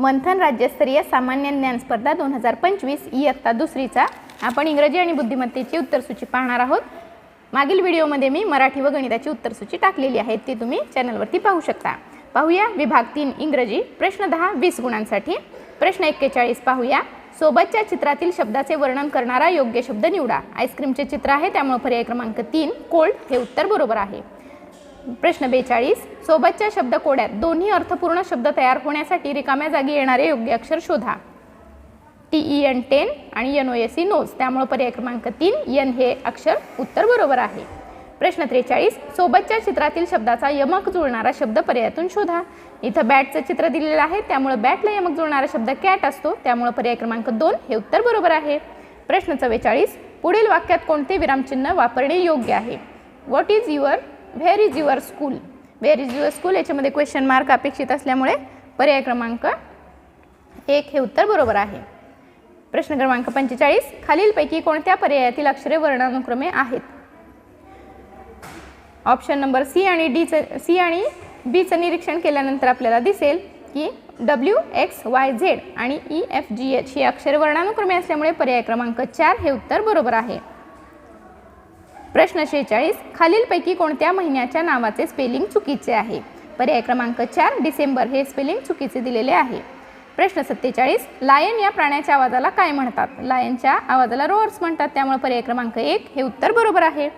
मंथन राज्यस्तरीय सामान्य ज्ञान स्पर्धा दोन हजार पंचवीस इयत्ता दुसरीचा. आपण इंग्रजी आणि बुद्धिमत्तेची उत्तरसूची पाहणार आहोत. मागील व्हिडिओमध्ये मी मराठी व गणिताची उत्तरसूची टाकलेली आहे ती तुम्ही चॅनलवरती पाहू शकता. पाहूया विभाग तीन इंग्रजी प्रश्न दहा वीस गुणांसाठी. प्रश्न एक्केचाळीस पाहूया. सोबतच्या चित्रातील शब्दाचे वर्णन करणारा योग्य शब्द निवडा. आईस्क्रीमचे चित्र आहे त्यामुळे पर्याय क्रमांक तीन कोल्ड हे उत्तर बरोबर आहे. प्रश्न बेचाळीस. सोबतच्या शब्दकोड्यात दोन्ही अर्थपूर्ण शब्द तयार होण्यासाठी रिकाम्या जागी येणारे योग्य अक्षर शोधा. टी ई एन टेन आणि N O S E nose त्यामुळे पर्याय क्रमांक तीन यन हे अक्षर उत्तर बरोबर आहे. प्रश्न त्रेचाळीस. सोबतच्या चित्रातील शब्दाचा यमक जुळणारा शब्द पर्यायातून शोधा. इथं बॅटचं चित्र दिलेलं आहे त्यामुळे बॅटला यमक जुळणारा शब्द कॅट असतो. त्यामुळे पर्याय क्रमांक दोन हे उत्तर बरोबर आहे. प्रश्न चव्वेचाळीस. पुढील वाक्यात कोणते विरामचिन्ह वापरणे योग्य आहे? What is your where is your school where is your school याच्यामध्ये क्वेश्चन मार्क अपेक्षित असल्यामुळे पर्याय क्रमांक एक हे उत्तर बरोबर आहे. प्रश्न क्रमांक पंचेचाळीस खालीलपैकी कोणत्या पर्यायातील अक्षरे वर्णानुक्रमे आहेत? ऑप्शन नंबर सी आणि डीचं सी आणि बीचं निरीक्षण केल्यानंतर आपल्याला दिसेल की डब्ल्यू एक्स वाय झेड आणि ई एफ जी एच ही अक्षरे वर्णानुक्रमे असल्यामुळे पर्याय क्रमांक चार हे उत्तर बरोबर आहे. प्रश्न शेहेचाळीस खालीलपैकी कोणत्या महिन्याच्या नावाचे स्पेलिंग चुकीचे आहे? पर्याय क्रमांक चार डिसेंबर हे स्पेलिंग चुकीचे दिलेले आहे. प्रश्न सत्तेचाळीस लायन या प्राण्याच्या आवाजाला काय म्हणतात? लायनच्या आवाजाला रोअर्स म्हणतात त्यामुळे पर्याय क्रमांक एक हे उत्तर बरोबर आहे.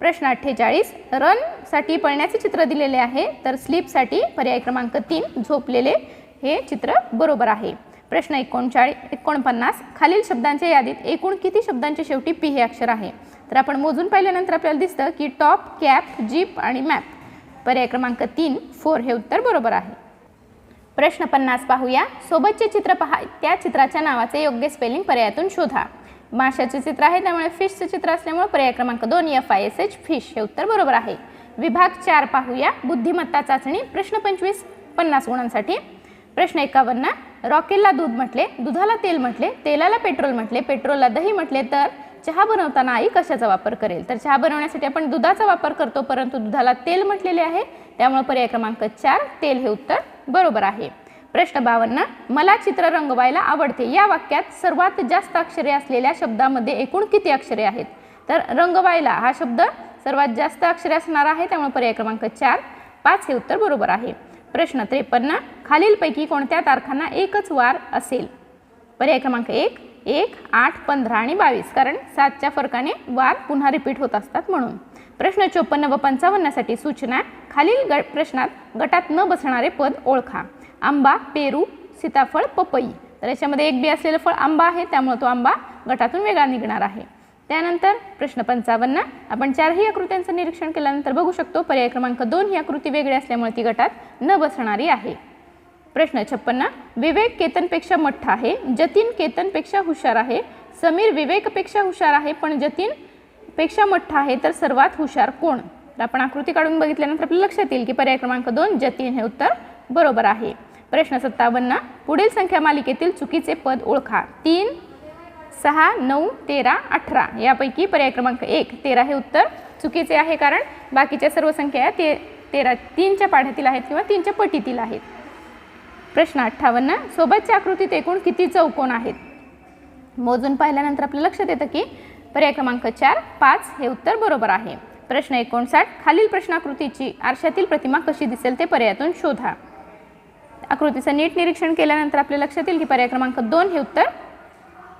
प्रश्न अठ्ठेचाळीस रनसाठी पळण्याचे चित्र दिलेले आहे तर स्लीपसाठी पर्याय क्रमांक तीन झोपलेले हे चित्र बरोबर आहे. प्रश्न एकोणचाळीस एकोणपन्नास खालील शब्दांच्या यादीत एकूण किती शब्दांच्या शेवटी पी हे अक्षर आहे? तर आपण मोजून पाहिल्यानंतर आपल्याला दिसतं की टॉप कॅप जीप आणि मॅप. पर्याय क्रमांक तीन फोर हे उत्तर बरोबर आहे. प्रश्न पन्नास पाहूया. सोबतचे चित्र पहा. त्या चित्राच्या नावाचे योग्य स्पेलिंग पर्यायातून शोधा. माशाचे चित्र आहे त्यामुळे फिशचं चित्र असल्यामुळे पर्याय क्रमांक दोन F I S H fish हे उत्तर बरोबर आहे. विभाग चार पाहूया. बुद्धिमत्ता चाचणी. प्रश्न पंचवीस पन्नास गुणांसाठी. प्रश्न एकावन्न रॉकेलला दूध म्हटले दुधाला तेल म्हटले तेलाला पेट्रोल म्हटले पेट्रोलला दही म्हटले तर चहा बनवताना आई कशाचा वापर करेल? तर चहा बनवण्यासाठी आपण दुधाचा वापर करतो परंतु दुधाला तेल म्हटलेले आहे. त्यामुळे पर्याय क्रमांक चार तेल हे उत्तर बरोबर आहे. प्रश्न बावन्न मला चित्र रंगवायला आवडते. या वाक्यात सर्वात जास्त अक्षरे असलेल्या शब्दामध्ये एकूण किती अक्षरे आहेत? तर रंगवायला हा शब्द सर्वात जास्त अक्षरे असणार आहे त्यामुळे पर्याय क्रमांक चार पाच हे उत्तर बरोबर आहे. प्रश्न त्रेपन्न खालीलपैकी कोणत्या तारखांना एकच वार असेल? पर्याय क्रमांक एक एक आठ पंधरा आणि बावीस. कारण सातच्या फरकाने वार पुन्हा रिपीट होत असतात म्हणून. प्रश्न चोपन्न व पंचावन्नसाठी सूचना. खालील ग प्रश्नात गटात न बसणारे पद ओळखा. आंबा पेरू सीताफळ पपई. तर याच्यामध्ये एक बी असलेलं फळ आंबा आहे त्यामुळे तो आंबा गटातून वेगळा निघणार आहे. त्यानंतर प्रश्न पंचावन्न. आपण चारही आकृत्यांचं निरीक्षण केल्यानंतर बघू शकतो पर्याय क्रमांक दोन ही आकृती वेगळी असल्यामुळे ती गटात न बसणारी आहे. प्रश्न छप्पन्न. विवेक केतनपेक्षा मठ्ठा आहे. जतीन केतनपेक्षा हुशार आहे. समीर विवेकपेक्षा हुशार आहे पण जतीन पेक्षा मठ्ठा आहे तर सर्वात हुशार कोण? तर आपण आकृती काढून बघितल्यानंतर आपल्या लक्षात येईल की पर्याय क्रमांक दोन जतीन हे उत्तर बरोबर आहे. प्रश्न सत्तावन्न. पुढील संख्या मालिकेतील चुकीचे पद ओळखा. तीन सहा नऊ तेरा अठरा. यापैकी पर्याय क्रमांक एक तेरा हे उत्तर चुकीचे आहे कारण बाकीच्या सर्व संख्या या ते तेरा तीनच्या पाढ्यातील आहेत किंवा तीनच्या पटीतील आहेत. प्रश्न अठ्ठावन्न. सोबतच्या आकृतीत एकूण किती चौकोन आहेत? मोजून पाहिल्यानंतर आपल्या लक्षात येतं की पर्याय क्रमांक चार पाच हे उत्तर बरोबर आहे. प्रश्न एकोणसाठ. खालील प्रश्नाकृतीची आरशातील प्रतिमा कशी दिसेल ते पर्यायातून शोधा. आकृतीचं नीट निरीक्षण केल्यानंतर आपल्या लक्षात येईल की पर्याय क्रमांक दोन हे उत्तर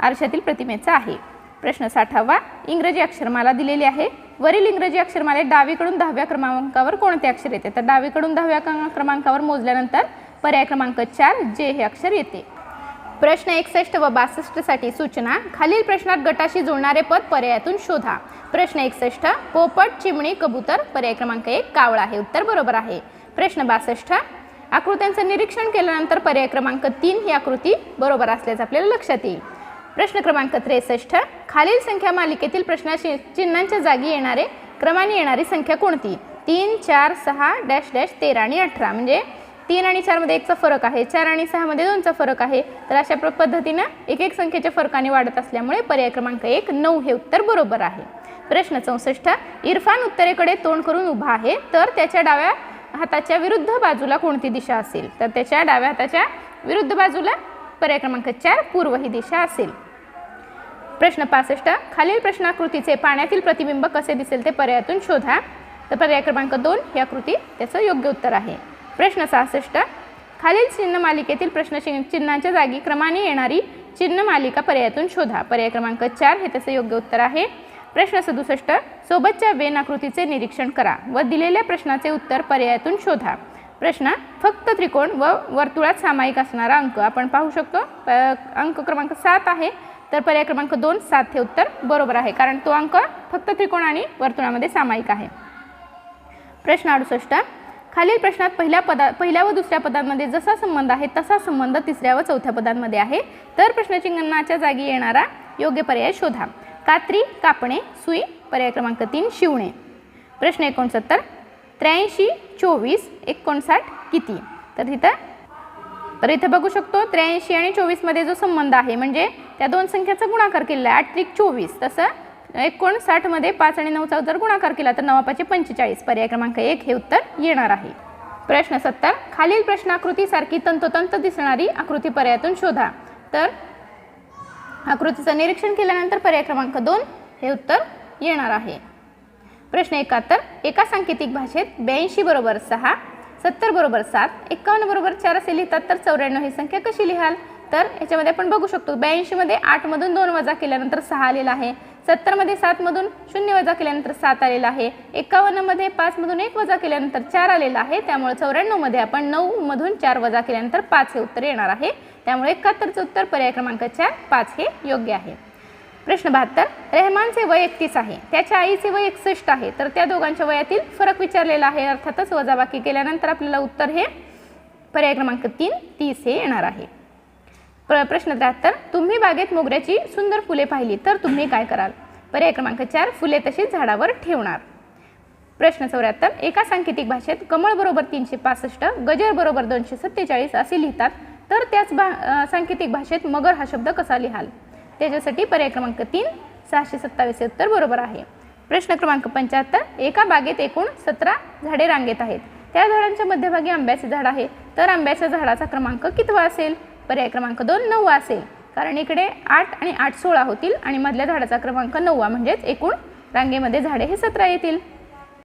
आरशातील प्रतिमेचं आहे. प्रश्न साठावा. इंग्रजी अक्षरमाला दिलेली आहे. वरील इंग्रजी अक्षरमाले डावीकडून दहाव्या क्रमांकावर कोणते अक्षर येते? तर डावीकडून दहाव्या क्रम- क्रमांकावर मोजल्यानंतर पर्याय क्रमांक चार जे हे अक्षर येते. प्रश्न एकसष्ट व बासष्टसाठी सूचना. खालील प्रश्नात गटाशी जुळणारे पद पर्यायातून शोधा. प्रश्न एकसष्ट पोपट चिमणी कबूतर. पर्याय क्रमांक एक कावळा. हे उत्तर बरोबर आहे. प्रश्न बासष्ट आकृत्यांचं निरीक्षण केल्यानंतर पर्याय क्रमांक तीन ही आकृती बरोबर असल्याचं आपल्याला लक्षात येईल. प्रश्न क्रमांक त्रेसष्ट खालील संख्या मालिकेतील प्रश्नाशी चिन्हांच्या जागी येणारे क्रमाने येणारी संख्या कोणती? तीन चार सहा डॅश डॅश तेरा आणि अठरा. म्हणजे तीन आणि चारमध्ये एकचा फरक आहे. चार आणि सहामध्ये दोनचा फरक आहे. तर अशा प्र- पद्धतीनं एक एक संख्येच्या फरकाने वाढत असल्यामुळे पर्याय क्रमांक एक नऊ हे उत्तर बरोबर आहे. प्रश्न चौसष्ट इरफान उत्तरेकडे तोंड करून उभा आहे. तर त्याच्या डाव्या हाताच्या विरुद्ध बाजूला कोणती दिशा असेल? तर त्याच्या डाव्या हाताच्या विरुद्ध बाजूला पर्याय क्रमांक चार पूर्व ही दिशा असेल. प्रश्न पासष्ट खालील प्रश्नाकृतीचे पाण्यातील प्रतिबिंब कसे दिसेल ते पर्यायातून शोधा. तर पर्याय क्रमांक दोन ही आकृती त्याचं योग्य उत्तर आहे. प्रश्न सहासष्ट. खालील चिन्ह मालिकेतील प्रश्न चिन्हांच्या जागी क्रमाने येणारी चिन्ह मालिका पर्यायातून शोधा. पर्याय क्रमांक चार हे त्याचं योग्य उत्तर आहे. प्रश्न सदुसष्ट सोबतच्या वेन आकृतीचे निरीक्षण करा व दिलेल्या प्रश्नाचे उत्तर पर्यायातून शोधा. प्रश्न फक्त त्रिकोण व वर्तुळात सामायिक असणारा अंक. आपण पाहू शकतो प- अंक क्रमांक सात आहे. तर पर्याय क्रमांक दोन सात हे उत्तर बरोबर आहे. कारण तो अंक फक्त त्रिकोण आणि वर्तुळामध्ये सामायिक आहे. प्रश्न अडुसष्ट खालील प्रश्नात पहिल्या पदा पहिल्या व दुसऱ्या पदांमध्ये जसा संबंध आहे तसा संबंध तिसऱ्या व चौथ्या पदांमध्ये आहे. तर प्रश्नचिन्हाच्या जागी येणारा योग्य पर्याय शोधा. कात्री कापणे सुई पर्याय क्रमांक तीन शिवणे. प्रश्न एकोणसत्तर त्र्याऐंशी चोवीस एकोणसाठ किती? तर तिथं तर इथं बघू शकतो त्र्याऐंशी आणि चोवीसमध्ये जो संबंध आहे म्हणजे त्या दोन संख्याचा गुणाकार केलेला आहे आठ त्रिक चोवीस. तसं एकोणसाठमध्ये पाच आणि नऊचा जर गुणाकार केला तर नवापाचे पंचेचाळीस. पर्याय क्रमांक एक हे उत्तर येणार आहे. प्रश्न सत्तर. खालील प्रश्नाकृतीसारखी तंतोतंत दिसणारी आकृती पर्यायातून शोधा. तर आकृतीचं निरीक्षण केल्यानंतर पर्याय क्रमांक दोन हे उत्तर येणार आहे. प्रश्न एकाहत्तर. एका सांकेतिक भाषेत ब्याऐंशी बरोबर सहा सत्तर बरोबर सात एकावन्न बरोबर चार असे लिहितात तर चौऱ्याण्णव ही संख्या कशी लिहाल? तर याच्यामध्ये आपण बघू शकतो ब्याऐंशीमध्ये आठमधून दोन वजा केल्यानंतर सहा आलेला आहे. सत्तरमध्ये सातमधून शून्य वजा केल्यानंतर सात आलेला आहे. एकावन्नमध्ये पाचमधून एक वजा केल्यानंतर चार आलेला आहे. त्यामुळे चौऱ्याण्णवमध्ये आपण नऊमधून चार वजा केल्यानंतर पाच हे उत्तर येणार आहे. त्यामुळे एकाहत्तरचं उत्तर पर्याय क्रमांक चार पाच हे योग्य आहे. प्रश्न बहात्तर रेहमानचे वय एकतीस आहे. त्याच्या आईचे वय एकसष्ट आहे. तर त्या दोघांच्या वयातील फरक विचारलेला आहे. अर्थातच वजाबाकी केल्यानंतर आपल्याला उत्तर हे पर्याय क्रमांक तीन तीस हे येणार आहे. प्र प्रश्न त्र्याहत्तर तुम्ही बागेत मोगऱ्याची सुंदर फुले पाहिली तर तुम्ही काय कराल? पर्याय क्रमांक चार फुले तशीच झाडावर ठेवणार. प्रश्न चौऱ्याहत्तर एका सांकेतिक भाषेत कमळ बरोबर तीनशे पासष्ट गजर बरोबर दोनशे सत्तेचाळीस असे लिहितात. तर त्याच भा सांकेतिक भाषेत मगर हा शब्द कसा लिहाल? त्याच्यासाठी पर्याय क्रमांक तीन सहाशे सत्तावीस उत्तर बरोबर आहे. प्रश्न क्रमांक पंच्याहत्तर एका बागेत एकूण सतरा झाडे रांगेत आहेत. त्या झाडांच्या मध्यभागी आंब्याचे झाड आहे. तर आंब्याच्या झाडाचा क्रमांक कितवा असेल? पर्याय क्रमांक दोन नववा असेल. कारण इकडे आठ आणि आठ सोळा होतील आणि मधल्या झाडाचा क्रमांक नववा म्हणजेच एकूण रांगेमध्ये झाडे हे सतरा येतील.